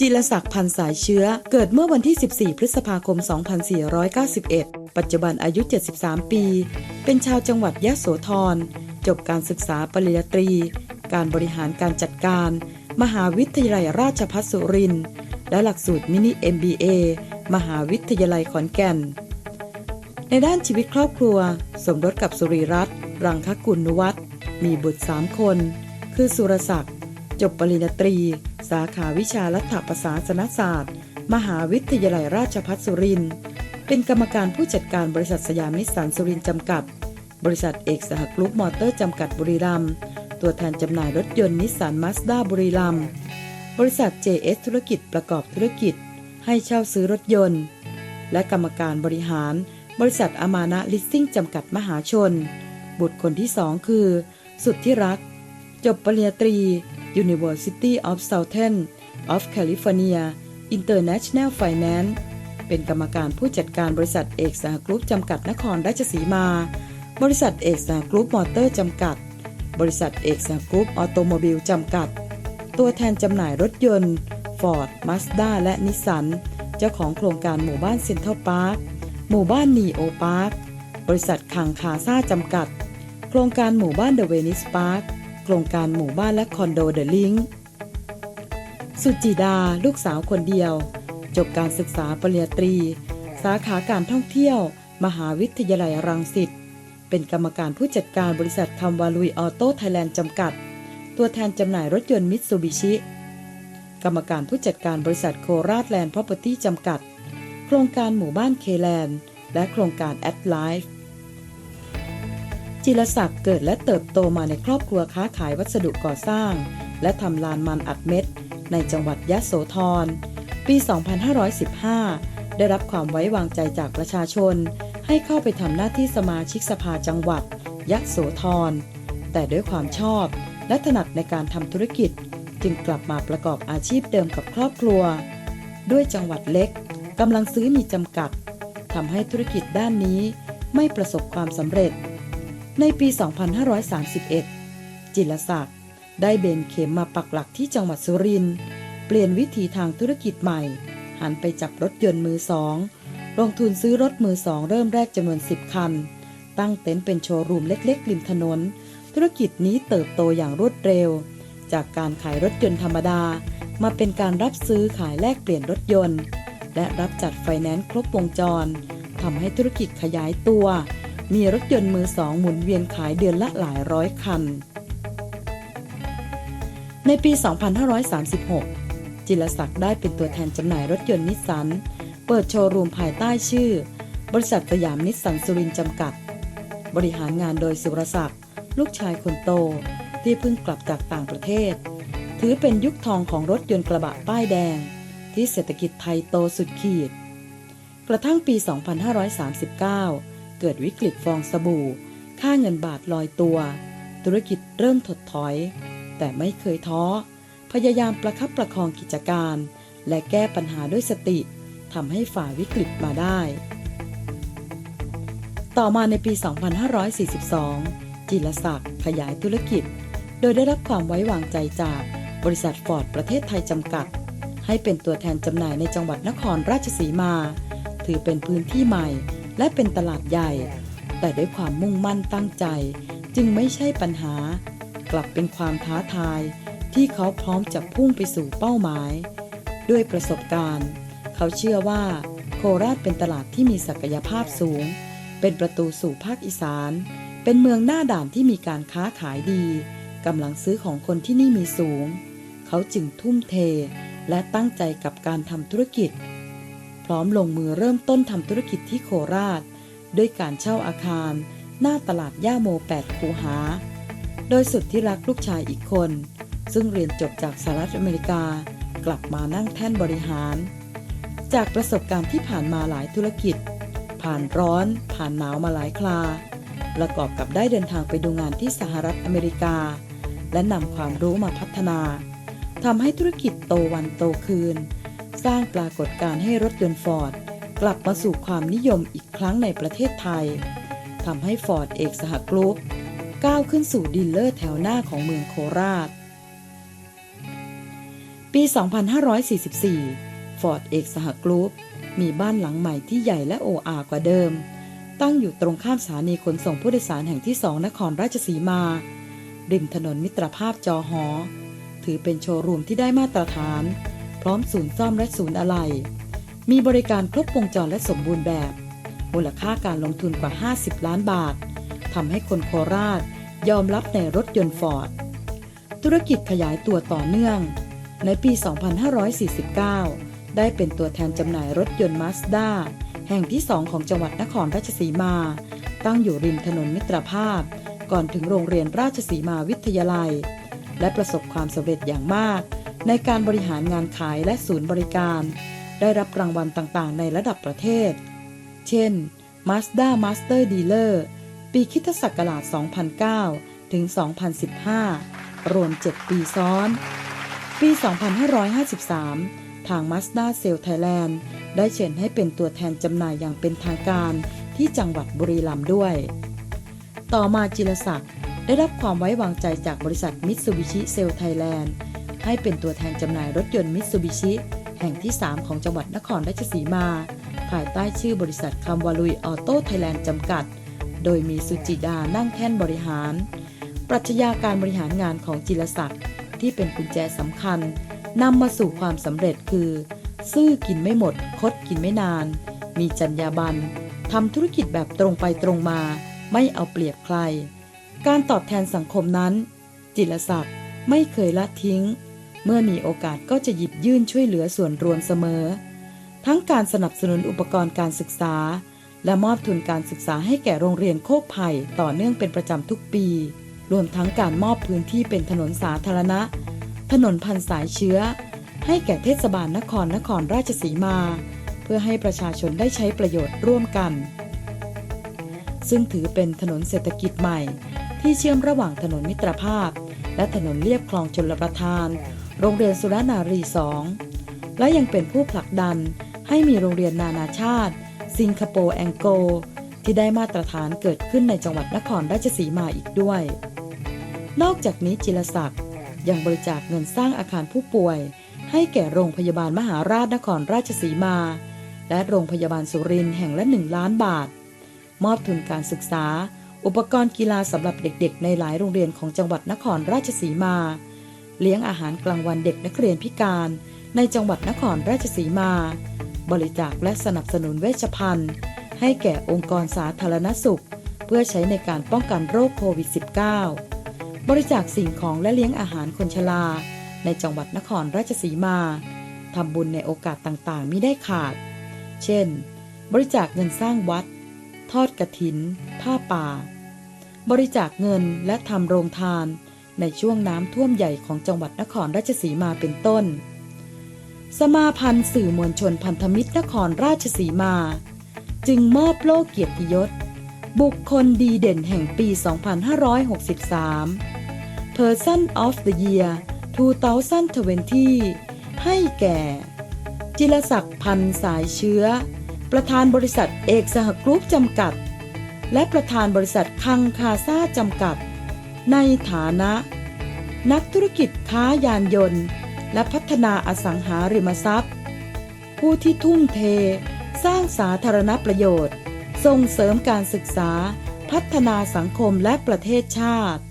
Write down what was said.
จิรศักดิ์พันสายเชื้อ เกิดเมื่อวันที่ 14 พฤษภาคม 2491 ปัจจุบันอายุ 73 ปี เป็นชาวจังหวัดยะโสธร จบการศึกษาปริญญาตรี การบริหารการจัดการ มหาวิทยาลัยราชภัฏสุรินทร์ และหลักสูตรมินิ MBA มหาวิทยาลัยขอนแก่น ในด้านชีวิตครอบครัว สมรสกับสุริรัตน์รังคกุลนุวัฒน์มีบุตรสามคน คือสุรศักดิ์ จบปริญญาตรี สาขาวิชารัฐประศาสนศาสตร์ มหาวิทยาลัยราชภัฏสุรินทร์เป็นกรรมการผู้จัดการบริษัทสยามนิสสันสุรินทร์จำกัด บริษัทเอกสหกรุ๊ปมอเตอร์จำกัดบุรีรัมย์ตัวแทนจำหน่ายรถยนต์นิสสันมาสด้าบุรีรัมย์บริษัท JS ธุรกิจประกอบธุรกิจ ให้เช่าซื้อรถยนต์ และกรรมการบริหาร บริษัทอามานะลิสซิ่งจำกัดมหาชน บุตรคนที่สองคือ สุดที่รัก จบปริญญาตรี University of Southern of California International Finance เป็นกรรมการผู้จัดการบริษัทเอกสหกรุ๊ปจำกัดนครราชสีมา บริษัทเอกสหกรุ๊ปมอเตอร์จำกัด บริษัทเอกสหกรุ๊ปออโตโมบิลจำกัด ตัวแทนจำหน่ายรถยนต์ Ford Mazda และนิสสันเจ้าของโครงการหมู่บ้านเซ็นทรัลพาร์ค หมู่บ้านนีโอพาร์ค บริษัทคังคาซาจำกัด โครงการหมู่บ้านเดอะเวนิสพาร์ค โครงการหมู่บ้านและคอนโดเดอะลิงสุจิดาลูกสาวคนเดียว จบการศึกษาปริญญาตรี สาขาการท่องเที่ยว มหาวิทยาลัยรังสิตเป็นกรรมการผู้จัดการบริษัทคำวาลุยออโต้ไทยแลนด์จำกัด ตัวแทนจำหน่ายรถยนต์มิตซูบิชิ กรรมการผู้จัดการบริษัทโคราชแลนด์พ r o p e r t y จำกัด โครงการหมู่บ้านเคแลนด์และโครงการแอดไลฟ์ จิรศักดิ์เกิดและเติบโตมาในครอบครัวค้าขายวัสดุก่อสร้าง และทำลานมันอัดเม็ด ในจังหวัดยะโสธร ปี 2515 ได้รับความไว้วางใจจากประชาชน ให้เข้าไปทำหน้าที่สมาชิกสภาจังหวัดยะโสธร แต่ด้วยความชอบและถนัดในการทำธุรกิจ จึงกลับมาประกอบอาชีพเดิมกับครอบครัว ด้วยจังหวัดเล็กกำลังซื้อมีจำกัดทำให้ธุรกิจด้านนี้ไม่ประสบความสำเร็จ ในปี 2531 จิรศักดิ์ได้เบนเข็มมาปักหลักที่จังหวัดสุรินทร์เปลี่ยนวิธีทางธุรกิจใหม่ หันไปจับรถยนต์มือสอง ลงทุนซื้อรถมือสองเริ่มแรกจำนวน 10 คัน ตั้งเต็นท์เป็นโชว์รูมเล็กๆริมถนน ธุรกิจนี้เติบโตอย่างรวดเร็ว จากการขายรถยนต์ธรรมดา มาเป็นการรับซื้อขายแลกเปลี่ยนรถยนต์ และรับจัดไฟแนนซ์ครบวงจรทำให้ธุรกิจขยายตัว มีรถยนต์มือสองหมุนเวียนขายเดือนละหลายร้อยคัน ในปี 2536 จิรศักดิ์ได้เป็นตัวแทนจำหน่ายรถยนต์นิสสัน เปิดโชว์รูมภายใต้ชื่อ บริษัทสยามนิสสันสุรินจำกัด บริหารงานโดยสุรศักดิ์ลูกชายคนโตที่เพิ่งกลับจากต่างประเทศ ถือเป็นยุคทองของรถยนต์กระบะป้ายแดง ที่เศรษฐกิจไทยโตสุดขีด กระทั่งปี 2539 เกิดวิกฤตฟองสบู่ ค่าเงินบาทลอยตัว ธุรกิจเริ่มถดถอย แต่ไม่เคยท้อ พยายามประคับประคองกิจการ และแก้ปัญหาด้วยสติทำให้ฝ่าวิกฤตมาได้ ต่อมาในปี 2542 จิรศักดิ์ขยายธุรกิจ โดยได้รับความไว้วางใจจากบริษัทฟอร์ดประเทศไทยจำกัด ให้เป็นตัวแทนจำหน่ายในจังหวัดนครราชสีมา ถือเป็นพื้นที่ใหม่ และเป็นตลาดใหญ่ แต่ด้วยความมุ่งมั่นตั้งใจ จึงไม่ใช่ปัญหา กลับเป็นความท้าทาย ที่เขาพร้อมจะพุ่งไปสู่เป้าหมาย ด้วยประสบการณ์ เขาเชื่อว่า โคราชเป็นตลาดที่มีศักยภาพสูง เป็นประตูสู่ภาคอีสาน เป็นเมืองหน้าด่านที่มีการค้าขายดีกำลังซื้อของคนที่นี่มีสูง เขาจึงทุ่มเทและตั้งใจกับการทำธุรกิจ พร้อมลงมือเริ่มต้นทำธุรกิจที่โคราช ด้วยการเช่าอาคาร หน้าตลาดย่าโมแปดคูหา โดยสุดที่รักลูกชายอีกคน ซึ่งเรียนจบจากสหรัฐอเมริกากลับมานั่งแท่นบริหาร จากประสบการณ์ที่ผ่านมาหลายธุรกิจ ผ่านร้อน ผ่านหนาวมาหลายคลา ประกอบกับได้เดินทางไปดูงานที่สหรัฐอเมริกา และนำความรู้มาพัฒนาทำให้ธุรกิจโตวันโตคืน สร้างปรากฏการณ์ให้รถยนต์ฟอร์ดกลับมาสู่ความนิยมอีกครั้งในประเทศไทยทำให้ฟอร์ดเอกสหกรุ๊ปก้าวขึ้นสู่ดีลเลอร์แถวหน้าของเมืองโคราช ปี 2544 ฟอร์ดเอกสหกรุ๊ปมีบ้านหลังใหม่ที่ใหญ่และโออากว่าเดิม ตั้งอยู่ตรงข้ามสถานีขนส่งผู้โดยสารแห่งที่สองนครราชสีมา ริมถนนมิตรภาพจอหอ ถือเป็นโชว์รูมที่ได้มาตรฐาน ร้อมศูนย์ซ่อมและศูนย์อะไหล่มีบริการครบวงจรและสมบูรณ์แบบ มูลค่าการลงทุนกว่า 50 ล้านบาททำให้คนโคราชยอมรับในรถยนต์ฟอร์ด ธุรกิจขยายตัวต่อเนื่อง ในปี 2549 ได้เป็นตัวแทนจำหน่ายรถยนต์มาสด้าแห่งที่สองของจังหวัดนครราชสีมา ตั้งอยู่ริมถนนมิตรภาพ ก่อนถึงโรงเรียนราชสีมาวิทยาลัย และประสบความสำเร็จอย่างมาก ในการบริหารงานขายและศูนย์บริการ ได้รับรางวัลต่างๆ ในระดับประเทศ เช่น Mazda Master Dealer ปีคริสตศักราช 2009 ถึง 2015 รวม 7 ปีซ้อน ปี 2553 ทาง Mazda s a l e Thailand ได้เชิญให้เป็นตัวแทนจำหน่ายอย่างเป็นทางการที่จังหวัดบุรีรัมย์ด้วย ต่อมาจิรศักดิ์ได้รับความไว้วางใจจากบริษัทมิตซูบิชิเซลไทยแลนด์ ให้เป็นตัวแทนจำหน่ายรถยนต์มิตซูบิชิแห่งที่ 3 ของจังหวัดนครราชสีมา ภายใต้ชื่อบริษัทคำวาลุยออโต้ไทยแลนด์จำกัด โดยมีสุจิดานั่งแท่นบริหาร ปรัชญาการบริหารงานของจิรศักดิ์ที่เป็นกุญแจสำคัญนำมาสู่ความสำเร็จคือ ซื่อกินไม่หมด คดกินไม่นาน มีจรรยาบรรณทำธุรกิจแบบตรงไปตรงมา ไม่เอาเปรียบใคร การตอบแทนสังคมนั้น จิรศักดิ์ไม่เคยละทิ้ง เมื่อมีโอกาสก็จะหยิบยื่นช่วยเหลือส่วนรวมเสมอ ทั้งการสนับสนุนอุปกรณ์การศึกษา และมอบทุนการศึกษาให้แก่โรงเรียนโคกไผ่ต่อเนื่องเป็นประจำทุกปี รวมทั้งการมอบพื้นที่เป็นถนนสาธารณะ ถนนพันสายเชื้อ ให้แก่เทศบาลนครนครราชสีมา เพื่อให้ประชาชนได้ใช้ประโยชน์ร่วมกัน ซึ่งถือเป็นถนนเศรษฐกิจใหม่ ที่เชื่อมระหว่างถนนมิตรภาพ และถนนเลียบคลองชลประทาน โรงเรียนสุรนารีสองและยังเป็นผู้ผลักดันให้มีโรงเรียนนานาชาติ สิงคโปร์แองโกที่ได้มาตรฐานเกิดขึ้นในจังหวัดนครราชสีมาอีกด้วย นอกจากนี้จิรศักดิ์ยังบริจาคเงินสร้างอาคารผู้ป่วย ให้แก่โรงพยาบาลมหาราชนครราชสีมา และโรงพยาบาลสุรินทร์แห่งละหนึ่งล้านบาท มอบทุนการศึกษา อุปกรณ์กีฬาสำหรับเด็กๆ ในหลายโรงเรียนของจังหวัดนครราชสีมา เลี้ยงอาหารกลางวันเด็กนักเรียนพิการ ในจังหวัดนครราชสีมา บริจาคและสนับสนุนเวชภัณฑ์ ให้แก่องค์กรสาธารณสุข เพื่อใช้ในการป้องกันโรคโควิด -19 บริจาคสิ่งของและเลี้ยงอาหารคนชราในจังหวัดนครราชสีมาทำบุญในโอกาสต่างๆมิได้ขาด เช่น บริจาคเงินสร้างวัด ทอดกระถิน ผ้าป่า บริจาคเงินและทำโรงทาน ในช่วงน้ำท่วมใหญ่ของจังหวัดนครราชสีมาเป็นต้น สมาพันธ์สื่อมวลชนพันธมิตรนครราชสีมา จึงมอบโล่เกียรติยศ บุคคลดีเด่นแห่งปี 2563 Person of the Year 2020 ให้แก่ จิรศักดิ์พันสายเชื้อ ประธานบริษัทเอกสหกรุ๊ปจำกัด และประธานบริษัทคังคาซาจำกัด ในฐานะ นักธุรกิจค้ายานยนต์ และพัฒนาอสังหาริมทรัพย์ ผู้ที่ทุ่มเท สร้างสาธารณประโยชน์ ส่งเสริมการศึกษา พัฒนาสังคมและประเทศชาติ